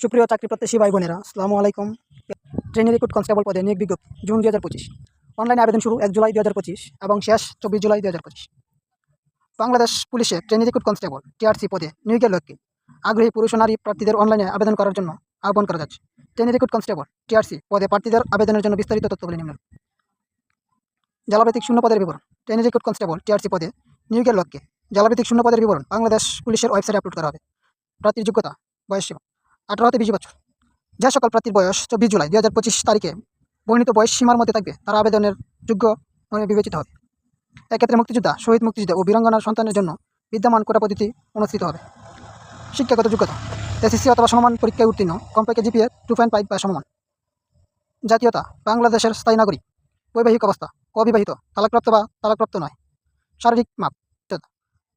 সুপ্রিয় চাকরি প্রত্যাশী ভাই বোনেরা আসসালামু আলাইকুম। ট্রেনি রিক্রুট কনস্টেবল পদে নিয়োগ বিজ্ঞপ্তি, জুন দু হাজার পঁচিশ। অনলাইনে আবেদন শুরু এক জুলাই দু পঁচিশ এবং শেষ চব্বিশ জুলাই দু হাজার পঁচিশ। বাংলাদেশ পুলিশে ট্রেনি রিক্রুট কনস্টেবল, টিআরসি পদে নিয়োগের লক্ষ্যে আগ্রহী পুরুষ নারী প্রার্থীদের অনলাইনে আবেদন করার জন্য আহ্বান করা যাচ্ছে। ট্রেনি রিক্রুট কনস্টেবল, টিআরসি পদে প্রার্থীদের আবেদনের জন্য বিস্তারিত তথ্যগুলি নিম্ন জেলাভিত্তিক শূন্য পদের বিবরণ, ট্রেনি রিক্রুট কনস্টেবল, টিআরসি পদে নিয়োগের লক্ষ্যে জেলাভিত্তিক শূন্য পদের বিবরণ, বাংলাদেশ পুলিশের ওয়েবসাইটে আপলোড করা হবে। প্রার্থীর যোগ্যতা, বয়স সীমা। আঠারো হতে বিশ বছর। যে সকল প্রার্থীর বয়স চব্বিশ জুলাই দু হাজার পঁচিশ তারিখে বর্ণিত বয়স সীমার মধ্যে থাকবে, তারা আবেদনের যোগ্য মনে বিবেচিত হবে। এক্ষেত্রে মুক্তিযোদ্ধা, শহীদ মুক্তিযোদ্ধা ও বীরাঙ্গনার সন্তানের জন্য বিদ্যমান কোটা পদ্ধতি অনুষ্ঠিত হবে। শিক্ষাগত যোগ্যতা, এসএসসি অথবা সমমান পরীক্ষায় উত্তীর্ণ, কমপক্ষে জিপিএ টু পয়েন্ট ফাইভ বা সমমান জাতীয়তা, বাংলাদেশের স্থায়ী নাগরিক, বৈবাহিক অবস্থা, অবিবাহিত, তালাকপ্রাপ্ত বা তালাকপ্রাপ্ত নয়। শারীরিক মাপ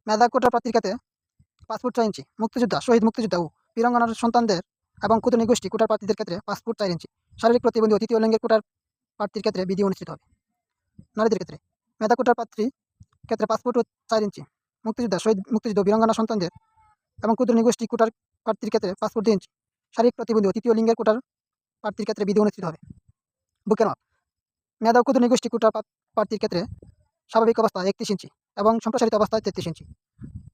মেধা কোটা প্রার্থীর ক্ষেত্রে পাসপোর্ট চার ইঞ্চি, মুক্তিযোদ্ধা, শহীদ মুক্তিযোদ্ধা ও বীরাঙ্গনার সন্তানদের এবং কুতুনি গোষ্ঠী কোটার প্রার্থীদের ক্ষেত্রে পাসপোর্ট চার ইঞ্চি, শারীরিক প্রতিবন্ধী ও তৃতীয় লিঙ্গের কোটার প্রার্থীর ক্ষেত্রে বিধি অনুষ্ঠিত হবে। নারীদের ক্ষেত্রে মেধা কোটার প্রার্থী ক্ষেত্রে পাসপোর্ট ও চার ইঞ্চি, মুক্তিযোদ্ধা, শহীদ, মুক্তিযুদ্ধ বীরাঙ্গনা সন্তানদের এবং কুতুনি গোষ্ঠী কোটার প্রার্থীর ক্ষেত্রে পাসপোর্ট দুই ইঞ্চি, শারীরিক প্রতিবন্ধী ও তৃতীয় লিঙ্গের কোটার প্রার্থীর ক্ষেত্রে বিধি অনুষ্ঠিত হবে। বুকের মাপ মেধা ও গোষ্ঠী কোটার প্রার্থীর ক্ষেত্রে স্বাভাবিক অবস্থা একত্রিশ ইঞ্চি এবং সম্প্রসারিত অবস্থায় তেত্রিশ ইঞ্চি।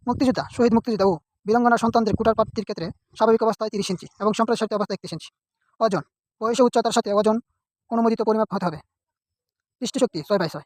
মুক্তিযোদ্ধা, শহীদ, মুক্তিযোদ্ধা ও বীরাঙ্গনা সন্তানদের কুটার প্রাপ্তির ক্ষেত্রে স্বাভাবিক অবস্থায় তিরিশ ইঞ্চি এবং সম্প্রসারিত অবস্থায় একত্রিশ ইঞ্চি। ওজন বয়স উচ্চতার সাথে ওজন অনুমোদিত পরিমাপ হতে হবে। দৃষ্টিশক্তি, ছয় বাই ছয়।